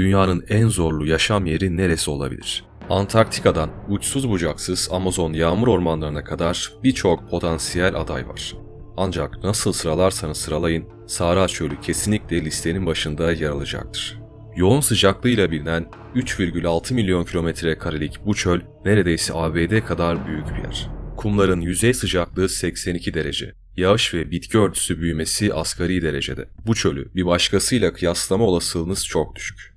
dünyanın en zorlu yaşam yeri neresi olabilir? Antarktika'dan uçsuz bucaksız Amazon yağmur ormanlarına kadar birçok potansiyel aday var. Ancak nasıl sıralarsanız sıralayın, Sahra Çölü kesinlikle listenin başında yer alacaktır. Yoğun sıcaklığıyla bilinen 3,6 milyon kilometre karelik bu çöl neredeyse ABD kadar büyük bir yer. Kumların yüzey sıcaklığı 82 derece. Yağış ve bitki örtüsü büyümesi asgari derecede. Bu çölü bir başkasıyla kıyaslama olasılığınız çok düşük.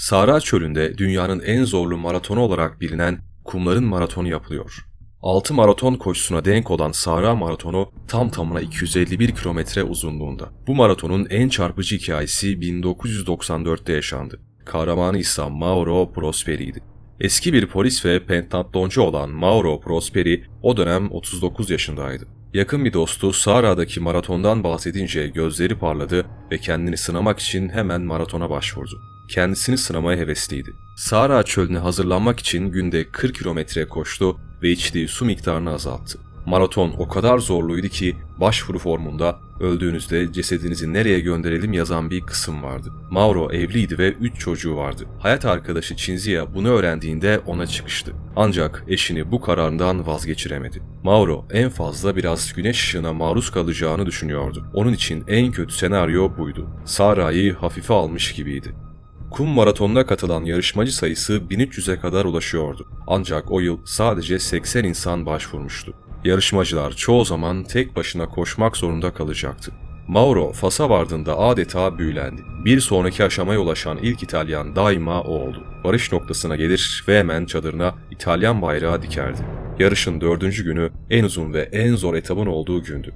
Sahra Çölü'nde dünyanın en zorlu maratonu olarak bilinen kumların maratonu yapılıyor. 6 maraton koşusuna denk olan Sahra Maratonu tam tamına 251 kilometre uzunluğunda. Bu maratonun en çarpıcı hikayesi 1994'te yaşandı. Kahramanı ise Mauro Prosperi'ydi. Eski bir polis ve pentatloncu olan Mauro Prosperi o dönem 39 yaşındaydı. Yakın bir dostu Sahra'daki maratondan bahsedince gözleri parladı ve kendini sınamak için hemen maratona başvurdu. Kendisini sınamaya hevesliydi. Sahra çölüne hazırlanmak için günde 40 kilometre koştu ve içtiği su miktarını azalttı. Maraton o kadar zorluydu ki başvuru formunda öldüğünüzde cesedinizi nereye gönderelim yazan bir kısım vardı. Mauro evliydi ve 3 çocuğu vardı. Hayat arkadaşı Cinzia bunu öğrendiğinde ona çıkıştı. Ancak eşini bu kararından vazgeçiremedi. Mauro en fazla biraz güneş ışığına maruz kalacağını düşünüyordu. Onun için en kötü senaryo buydu. Sara'yı hafife almış gibiydi. Kum maratonuna katılan yarışmacı sayısı 1300'e kadar ulaşıyordu. Ancak o yıl sadece 80 insan başvurmuştu. Yarışmacılar çoğu zaman tek başına koşmak zorunda kalacaktı. Mauro Fas'a vardığında adeta büyülendi. Bir sonraki aşamaya ulaşan ilk İtalyan daima o oldu. Varış noktasına gelir ve hemen çadırına İtalyan bayrağı dikerdi. Yarışın dördüncü günü en uzun ve en zor etabın olduğu gündü.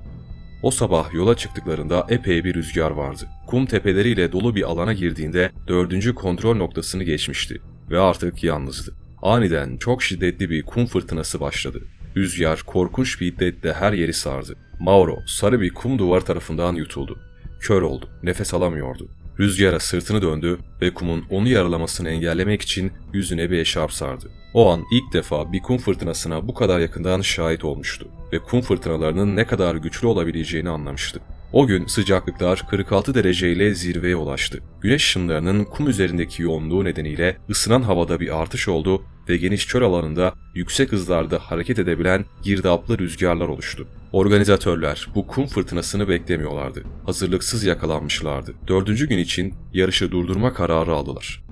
O sabah yola çıktıklarında epey bir rüzgar vardı. Kum tepeleriyle dolu bir alana girdiğinde dördüncü kontrol noktasını geçmişti ve artık yalnızdı. Aniden çok şiddetli bir kum fırtınası başladı. Rüzgar korkunç bir hiddetle her yeri sardı. Mauro sarı bir kum duvar tarafından yutuldu. Kör oldu, nefes alamıyordu. Rüzgara sırtını döndü ve kumun onu yaralamasını engellemek için yüzüne bir eşarp sardı. O an ilk defa bir kum fırtınasına bu kadar yakından şahit olmuştu ve kum fırtınalarının ne kadar güçlü olabileceğini anlamıştı. O gün sıcaklıklar 46 derece ile zirveye ulaştı. Güneş ışınlarının kum üzerindeki yoğunluğu nedeniyle ısınan havada bir artış oldu ve geniş çöl alanında yüksek hızlarda hareket edebilen girdaplı rüzgarlar oluştu. Organizatörler bu kum fırtınasını beklemiyorlardı. Hazırlıksız yakalanmışlardı. Dördüncü gün için yarışı durdurma kararı aldılar.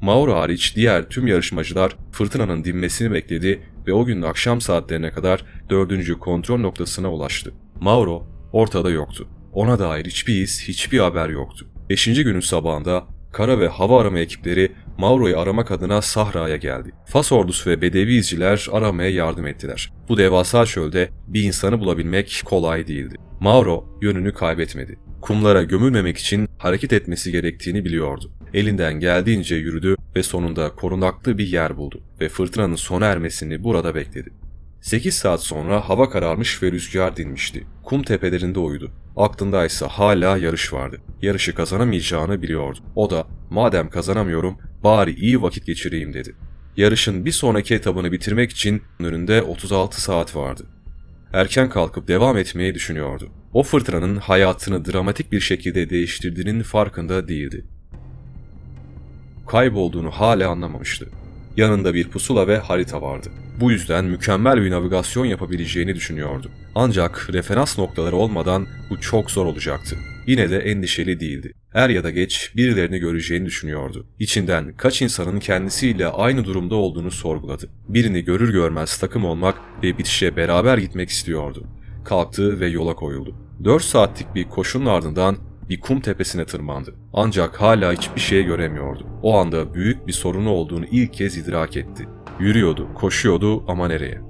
Mauro hariç diğer tüm yarışmacılar fırtınanın dinmesini bekledi ve o gün akşam saatlerine kadar dördüncü kontrol noktasına ulaştı. Mauro ortada yoktu. Ona dair hiçbir iz, hiçbir haber yoktu. Beşinci günün sabahında kara ve hava arama ekipleri Mauro'yu aramak adına Sahra'ya geldi. Fas ordusu ve Bedevi izciler aramaya yardım ettiler. Bu devasa çölde bir insanı bulabilmek kolay değildi. Mauro yönünü kaybetmedi. Kumlara gömülmemek için hareket etmesi gerektiğini biliyordu. Elinden geldiğince yürüdü ve sonunda korunaklı bir yer buldu ve fırtınanın sona ermesini burada bekledi. 8 saat sonra hava kararmış ve rüzgar dinmişti. Kum tepelerinde uyudu. Aklındaysa hala yarış vardı. Yarışı kazanamayacağını biliyordu. O da madem kazanamıyorum bari iyi vakit geçireyim dedi. Yarışın bir sonraki etabını bitirmek için önünde 36 saat vardı. Erken kalkıp devam etmeyi düşünüyordu. O fırtınanın hayatını dramatik bir şekilde değiştirdiğinin farkında değildi. Kaybolduğunu hala anlamamıştı. Yanında bir pusula ve harita vardı. Bu yüzden mükemmel bir navigasyon yapabileceğini düşünüyordu. Ancak referans noktaları olmadan bu çok zor olacaktı. Yine de endişeli değildi. Er ya da geç birilerini göreceğini düşünüyordu. İçinden kaç insanın kendisiyle aynı durumda olduğunu sorguladı. Birini görür görmez takım olmak ve bitişe beraber gitmek istiyordu. Kalktı ve yola koyuldu. 4 saatlik bir koşunun ardından bir kum tepesine tırmandı. Ancak hala hiçbir şey göremiyordu. O anda büyük bir sorunu olduğunu ilk kez idrak etti. Yürüyordu, koşuyordu ama nereye?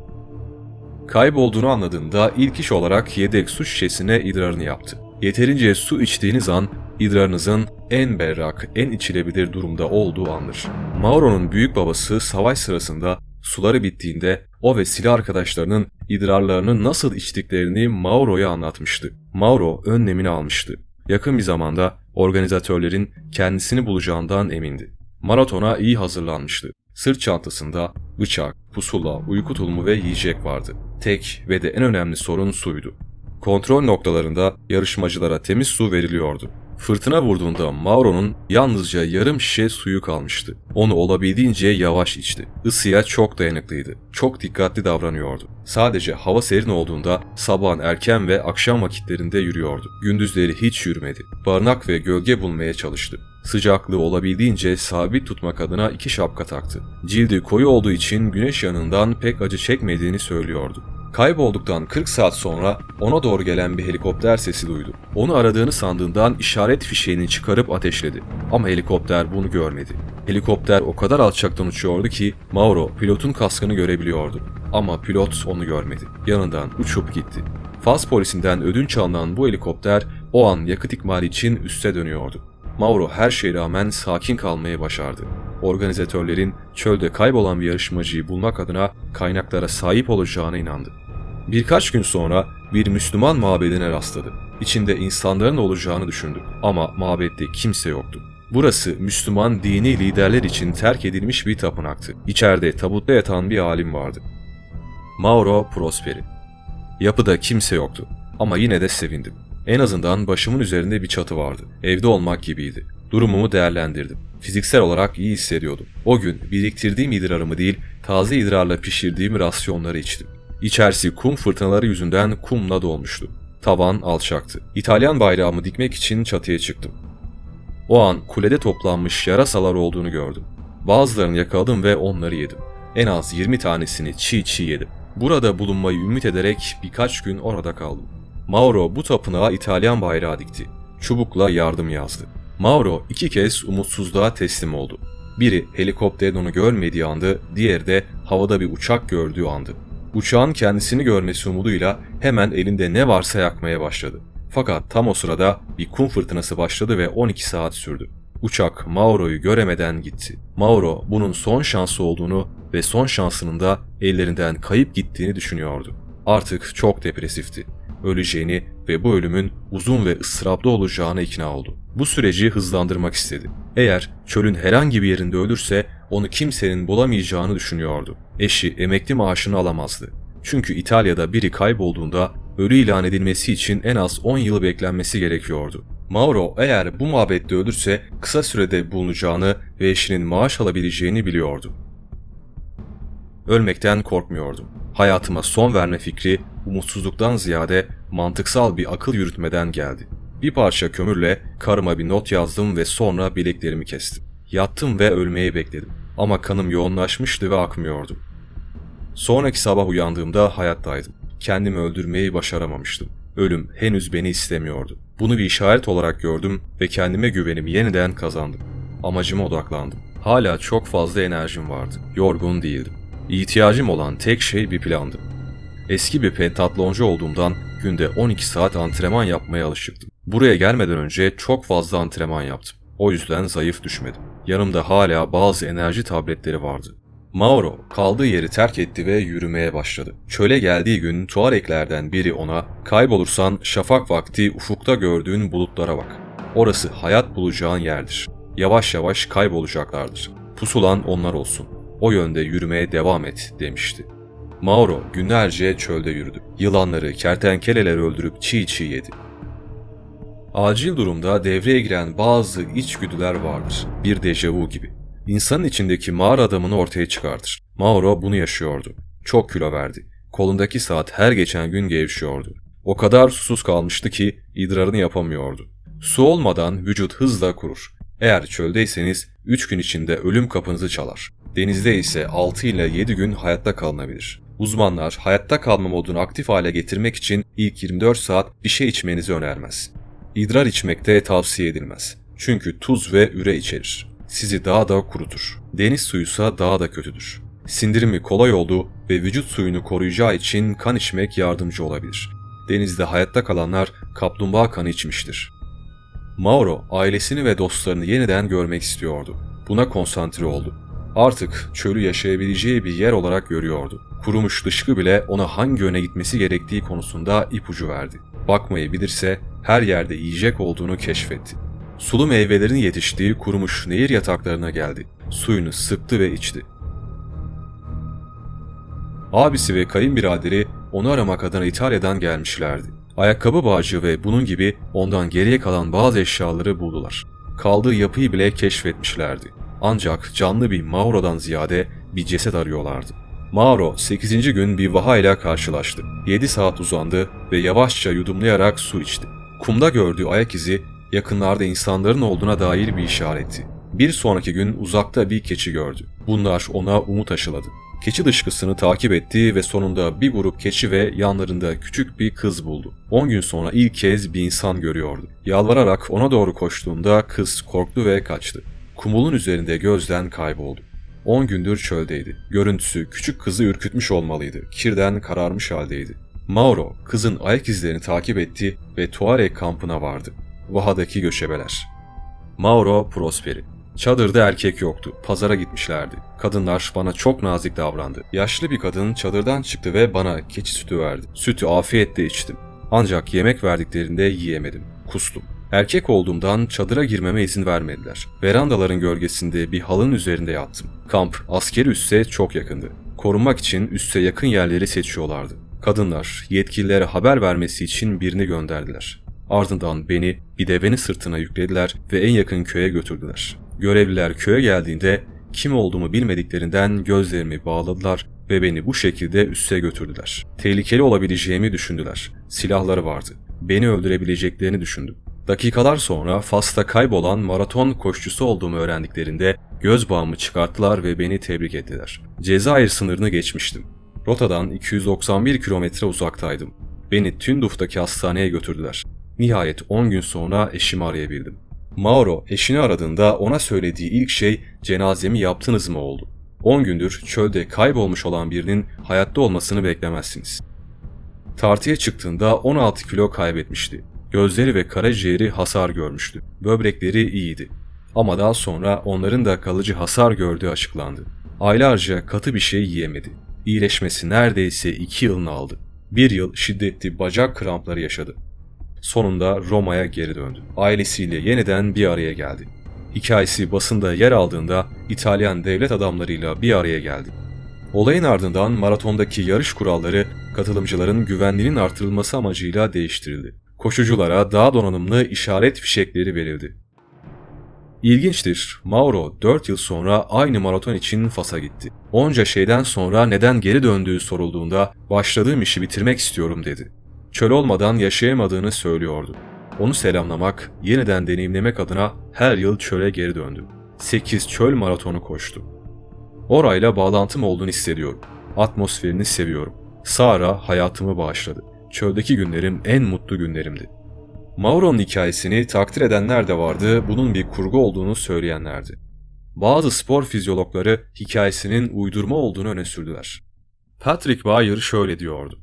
Kaybolduğunu anladığında ilk iş olarak yedek su şişesine idrarını yaptı. Yeterince su içtiğiniz an idrarınızın en berrak, en içilebilir durumda olduğu andır. Mauro'nun büyük babası savaş sırasında suları bittiğinde o ve silah arkadaşlarının idrarlarını nasıl içtiklerini Mauro'ya anlatmıştı. Mauro önlemini almıştı. Yakın bir zamanda organizatörlerin kendisini bulacağından emindi. Maratona iyi hazırlanmıştı. Sırt çantasında bıçak, pusula, uyku tulumu ve yiyecek vardı. Tek ve de en önemli sorun suydu. Kontrol noktalarında yarışmacılara temiz su veriliyordu. Fırtına vurduğunda Mauro'nun yalnızca yarım şişe suyu kalmıştı. Onu olabildiğince yavaş içti. Isıya çok dayanıklıydı. Çok dikkatli davranıyordu. Sadece hava serin olduğunda sabahın erken ve akşam vakitlerinde yürüyordu. Gündüzleri hiç yürümedi. Barınak ve gölge bulmaya çalıştı. Sıcaklığı olabildiğince sabit tutmak adına iki şapka taktı. Cildi koyu olduğu için güneş yanından pek acı çekmediğini söylüyordu. Kaybolduktan 40 saat sonra ona doğru gelen bir helikopter sesi duydu. Onu aradığını sandığından işaret fişeğini çıkarıp ateşledi. Ama helikopter bunu görmedi. Helikopter o kadar alçaktan uçuyordu ki Mauro pilotun kaskını görebiliyordu. Ama pilot onu görmedi. Yanından uçup gitti. Fas polisinden ödünç alınan bu helikopter o an yakıt ikmali için üste dönüyordu. Mauro her şeye rağmen sakin kalmayı başardı. Organizatörlerin çölde kaybolan bir yarışmacıyı bulmak adına kaynaklara sahip olacağına inandı. Birkaç gün sonra bir Müslüman mabedine rastladı. İçinde insanların olacağını düşündü ama mabette kimse yoktu. Burası Müslüman dini liderler için terk edilmiş bir tapınaktı. İçeride tabutta yatan bir alim vardı. Mauro Prosperi. Yapıda kimse yoktu ama yine de sevindim. En azından başımın üzerinde bir çatı vardı. Evde olmak gibiydi. Durumumu değerlendirdim. Fiziksel olarak iyi hissediyordum. O gün biriktirdiğim idrarımı değil, taze idrarla pişirdiğim rasyonları içtim. İçerisi kum fırtınaları yüzünden kumla dolmuştu. Tavan alçaktı. İtalyan bayrağımı dikmek için çatıya çıktım. O an kulede toplanmış yarasalar olduğunu gördüm. Bazılarını yakaladım ve onları yedim. En az 20 tanesini çiğ çiğ yedim. Burada bulunmayı ümit ederek birkaç gün orada kaldım. Mauro bu tapınağa İtalyan bayrağı dikti. Çubukla yardım yazdı. Mauro iki kez umutsuzluğa teslim oldu. Biri helikopterin onu görmediği andı, diğeri de havada bir uçak gördüğü andı. Uçağın kendisini görmesi umuduyla hemen elinde ne varsa yakmaya başladı. Fakat tam o sırada bir kum fırtınası başladı ve 12 saat sürdü. Uçak Mauro'yu göremeden gitti. Mauro bunun son şansı olduğunu ve son şansının da ellerinden kayıp gittiğini düşünüyordu. Artık çok depresifti. Öleceğini ve bu ölümün uzun ve ıstıraplı olacağına ikna oldu. Bu süreci hızlandırmak istedi. Eğer çölün herhangi bir yerinde ölürse onu kimsenin bulamayacağını düşünüyordu. Eşi emekli maaşını alamazdı. Çünkü İtalya'da biri kaybolduğunda ölü ilan edilmesi için en az 10 yıl beklenmesi gerekiyordu. Mauro eğer bu mabette ölürse kısa sürede bulunacağını ve eşinin maaş alabileceğini biliyordu. Ölmekten korkmuyordum. Hayatıma son verme fikri umutsuzluktan ziyade mantıksal bir akıl yürütmeden geldi. Bir parça kömürle karıma bir not yazdım ve sonra bileklerimi kestim. Yattım ve ölmeyi bekledim. Ama kanım yoğunlaşmıştı ve akmıyordu. Sonraki sabah uyandığımda hayattaydım. Kendimi öldürmeyi başaramamıştım. Ölüm henüz beni istemiyordu. Bunu bir işaret olarak gördüm ve kendime güvenimi yeniden kazandım. Amacıma odaklandım. Hala çok fazla enerjim vardı. Yorgun değildim. İhtiyacım olan tek şey bir plandı. Eski bir pentatloncu olduğumdan günde 12 saat antrenman yapmaya alışıktım. Buraya gelmeden önce çok fazla antrenman yaptım. O yüzden zayıf düşmedim. Yanımda hala bazı enerji tabletleri vardı. Mauro kaldığı yeri terk etti ve yürümeye başladı. Çöle geldiği gün Tuareklerden biri ona kaybolursan şafak vakti ufukta gördüğün bulutlara bak. Orası hayat bulacağın yerdir. Yavaş yavaş kaybolacaklardır. Pusulan onlar olsun. O yönde yürümeye devam et demişti. Mauro günlerce çölde yürüdü. Yılanları, kertenkeleleri öldürüp çiğ çiğ yedi. Acil durumda devreye giren bazı içgüdüler vardır. Bir dejavu gibi. İnsanın içindeki mağara adamını ortaya çıkartır. Mauro bunu yaşıyordu. Çok kilo verdi. Kolundaki saat her geçen gün gevşiyordu. O kadar susuz kalmıştı ki idrarını yapamıyordu. Su olmadan vücut hızla kurur. Eğer çöldeyseniz 3 gün içinde ölüm kapınızı çalar. Denizde ise 6 ile 7 gün hayatta kalınabilir. Uzmanlar hayatta kalma modunu aktif hale getirmek için ilk 24 saat bir şey içmenizi önermez. İdrar içmekte tavsiye edilmez. Çünkü tuz ve üre içerir. Sizi daha da kurutur. Deniz suyuysa daha da kötüdür. Sindirimi kolay olduğu ve vücut suyunu koruyacağı için kan içmek yardımcı olabilir. Denizde hayatta kalanlar kaplumbağa kanı içmiştir. Mauro ailesini ve dostlarını yeniden görmek istiyordu. Buna konsantre oldu. Artık çölü yaşayabileceği bir yer olarak görüyordu. Kurumuş dışkı bile ona hangi yöne gitmesi gerektiği konusunda ipucu verdi. Bakmayı bilirse her yerde yiyecek olduğunu keşfetti. Sulu meyvelerin yetiştiği kurumuş nehir yataklarına geldi. Suyunu sıktı ve içti. Abisi ve kayınbiraderi onu aramak adına İtalya'dan gelmişlerdi. Ayakkabı bağcığı ve bunun gibi ondan geriye kalan bazı eşyaları buldular. Kaldığı yapıyı bile keşfetmişlerdi. Ancak canlı bir Mauro'dan ziyade bir ceset arıyorlardı. Mauro 8. gün bir vaha ile karşılaştı. 7 saat uzandı ve yavaşça yudumlayarak su içti. Kumda gördüğü ayak izi yakınlarda insanların olduğuna dair bir işaretti. Bir sonraki gün uzakta bir keçi gördü. Bunlar ona umut aşıladı. Keçi dışkısını takip etti ve sonunda bir grup keçi ve yanlarında küçük bir kız buldu. 10 gün sonra ilk kez bir insan görüyordu. Yalvararak ona doğru koştuğunda kız korktu ve kaçtı. Kumulun üzerinde gözden kayboldu. 10 gündür çöldeydi. Görüntüsü küçük kızı ürkütmüş olmalıydı. Kirden kararmış haldeydi. Mauro kızın ayak izlerini takip etti ve Tuareg kampına vardı. Vaha'daki göçebeler. Mauro Prosperi. Çadırda erkek yoktu. Pazara gitmişlerdi. Kadınlar bana çok nazik davrandı. Yaşlı bir kadın çadırdan çıktı ve bana keçi sütü verdi. Sütü afiyetle içtim. Ancak yemek verdiklerinde yiyemedim. Kustum. Erkek olduğumdan çadıra girmeme izin vermediler. Verandaların gölgesinde bir halının üzerinde yattım. Kamp askeri üsse çok yakındı. Korunmak için üsse yakın yerleri seçiyorlardı. Kadınlar yetkililere haber vermesi için birini gönderdiler. Ardından beni bir devenin sırtına yüklediler ve en yakın köye götürdüler. Görevliler köye geldiğinde kim olduğumu bilmediklerinden gözlerimi bağladılar ve beni bu şekilde üsse götürdüler. Tehlikeli olabileceğimi düşündüler. Silahları vardı. Beni öldürebileceklerini düşündüm. Dakikalar sonra Fas'ta kaybolan maraton koşucusu olduğumu öğrendiklerinde göz bağımı çıkarttılar ve beni tebrik ettiler. Cezayir sınırını geçmiştim. Rotadan 291 kilometre uzaktaydım. Beni Tünduf'taki hastaneye götürdüler. Nihayet 10 gün sonra eşimi arayabildim. Mauro eşini aradığında ona söylediği ilk şey cenazemi yaptınız mı oldu. 10 gündür çölde kaybolmuş olan birinin hayatta olmasını beklemezsiniz. Tartıya çıktığında 16 kilo kaybetmişti. Gözleri ve karaciğeri hasar görmüştü. Böbrekleri iyiydi. Ama daha sonra onların da kalıcı hasar gördüğü açıklandı. Aylarca katı bir şey yiyemedi. İyileşmesi neredeyse 2 yılını aldı. Bir yıl şiddetli bacak krampları yaşadı. Sonunda Roma'ya geri döndü. Ailesiyle yeniden bir araya geldi. Hikayesi basında yer aldığında İtalyan devlet adamlarıyla bir araya geldi. Olayın ardından maratondaki yarış kuralları katılımcıların güvenliğinin artırılması amacıyla değiştirildi. Koşuculara daha donanımlı işaret fişekleri verildi. İlginçtir, Mauro 4 yıl sonra aynı maraton için Fas'a gitti. Onca şeyden sonra neden geri döndüğü sorulduğunda başladığım işi bitirmek istiyorum dedi. Çöl olmadan yaşayamadığını söylüyordu. Onu selamlamak, yeniden deneyimlemek adına her yıl çöle geri döndü. 8 çöl maratonu koştu. Orayla bağlantım olduğunu hissediyorum. Atmosferini seviyorum. Sara hayatımı bağışladı. Çöldeki günlerim en mutlu günlerimdi. Mauro'nun hikayesini takdir edenler de vardı, bunun bir kurgu olduğunu söyleyenlerdi. Bazı spor fizyologları hikayesinin uydurma olduğunu öne sürdüler. Patrick Bayer şöyle diyordu.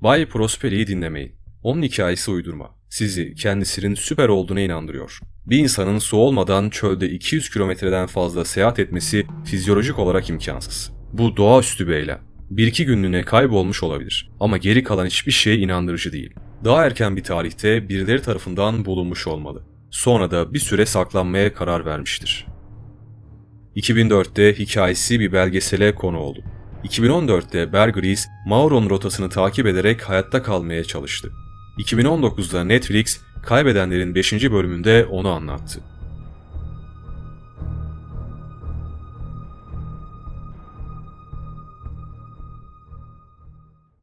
Bay Prosperi'yi dinlemeyin. Onun hikayesi uydurma. Sizi kendisinin süper olduğuna inandırıyor. Bir insanın su olmadan çölde 200 kilometreden fazla seyahat etmesi fizyolojik olarak imkansız. Bu doğaüstü bir eylem. Bir iki günlüğüne kaybolmuş olabilir ama geri kalan hiçbir şey inandırıcı değil. Daha erken bir tarihte birileri tarafından bulunmuş olmalı. Sonra da bir süre saklanmaya karar vermiştir. 2004'te hikayesi bir belgesele konu oldu. 2014'te Bear Grylls, Mauro'nun rotasını takip ederek hayatta kalmaya çalıştı. 2019'da Netflix, Kaybedenlerin 5. bölümünde onu anlattı.